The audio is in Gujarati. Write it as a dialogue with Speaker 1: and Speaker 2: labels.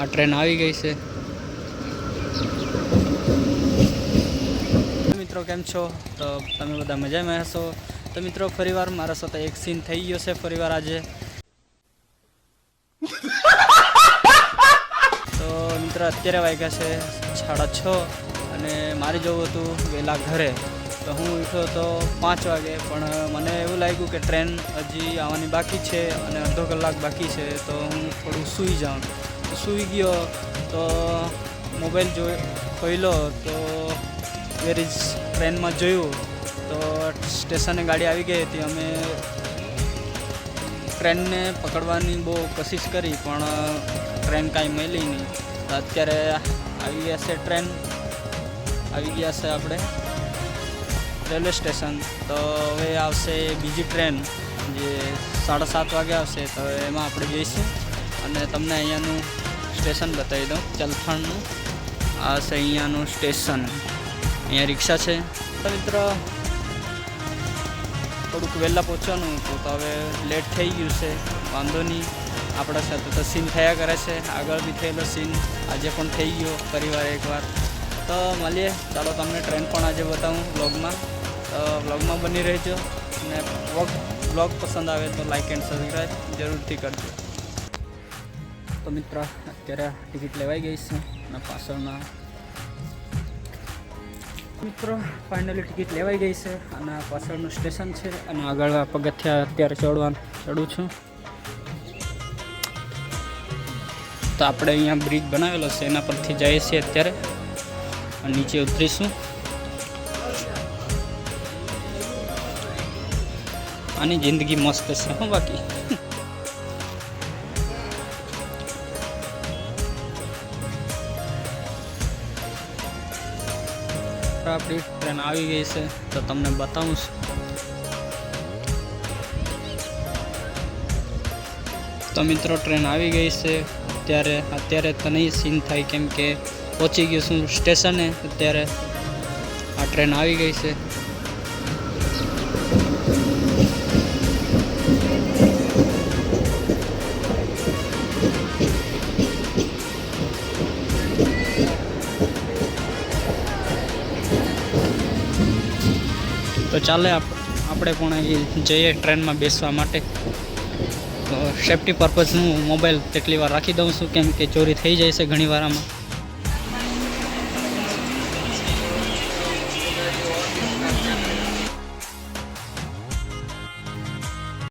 Speaker 1: આ ટ્રેન આવી ગઈ છે. મિત્રો કેમ છો? તો તમે બધા મજામાં હશો? તો મિત્રો ફરીવાર મારા સાથે એક સીન થઈ ગયો છે ફરીવાર આજે. તો મિત્રો અત્યારે વાગ્યા છે સાડા છ અને મારે જવું હતું વહેલા ઘરે. તો હું ઉઠ્યો તો પાંચ વાગે, પણ મને એવું લાગ્યું કે ટ્રેન હજી આવવાની બાકી છે અને અડધો કલાક બાકી છે, તો હું થોડું સૂઈ જાઉં. સૂઈ ગયો તો મોબાઈલ જો ખોઈલો તો વેરીઝ ટ્રેનમાં જોયું, તો સ્ટેશને ગાડી આવી ગઈ હતી. અમે ટ્રેનને પકડવાની બહુ કોશિશ કરી, પણ ટ્રેન કાંઈ મળી નહીં. તો અત્યારે આવી ગયા છે ટ્રેન. આવી ગયા છે આપણે રેલવે સ્ટેશન. તો હવે આવશે બીજી ટ્રેન, જે સાડા સાત વાગે આવશે. તો એમાં આપણે જઈશું. અને તમને અહીંયાનું સ્ટેશન બતાવી દઉં, ચલથણનું. આ છે અહીંયાનું સ્ટેશન. અહીંયા રિક્ષા છે. મિત્રો, થોડુંક વહેલા પહોંચવાનું હતું, તો હવે લેટ થઈ ગયું છે. વાંધો નહીં. આપણા સાથે તો સીન થયા કરે છે. આગળ બી થયેલો સીન આજે પણ થઈ ગયો પરિવાર એકવાર. તો મળીએ. ચાલો તમને ટ્રેન પણ આજે બતાવું બ્લોગમાં તો બ્લોગમાં બની રહેજો. અને વ્લોગ બ્લોગ પસંદ આવે તો લાઇક એન્ડ સબસ્ક્રાઈબ જરૂરથી કરજો. તો મિત્ર, અત્યારે ટિકિટ લેવાઈ ગઈ છે અને પાછળના મિત્રો ફાઇનલી ટિકિટ લેવાઈ ગઈ છે અને પાછળનું સ્ટેશન છે અને આગળ પગથિયા અત્યારે ચડવા ચડું છું. તો આપણે અહીંયા બ્રિજ બનાવેલો છે, એના પરથી જઈએ છીએ અત્યારે નીચે ઉતરીશું. આની જિંદગી મસ્ત છે, હું બાકી. આપણી ટ્રેન આવી ગઈ છે, તો તમને બતાવું તો મિત્રો ટ્રેન આવી ગઈ છે. અત્યારે અત્યારે તો નહીં સીન થાય કેમ કે પહોંચી ગયું છું સ્ટેશને અત્યારે આ ટ્રેન આવી ગઈ છે. તો ચાલે આપ- આપણે પણ એ જઈએ ટ્રેનમાં બેસવા માટે. સેફટી પર્પઝ મોબાઈલ તેટલી વાર રાખી દઉં છું, કેમ કે ચોરી થઈ જાય છે ઘણી વાર આમાં.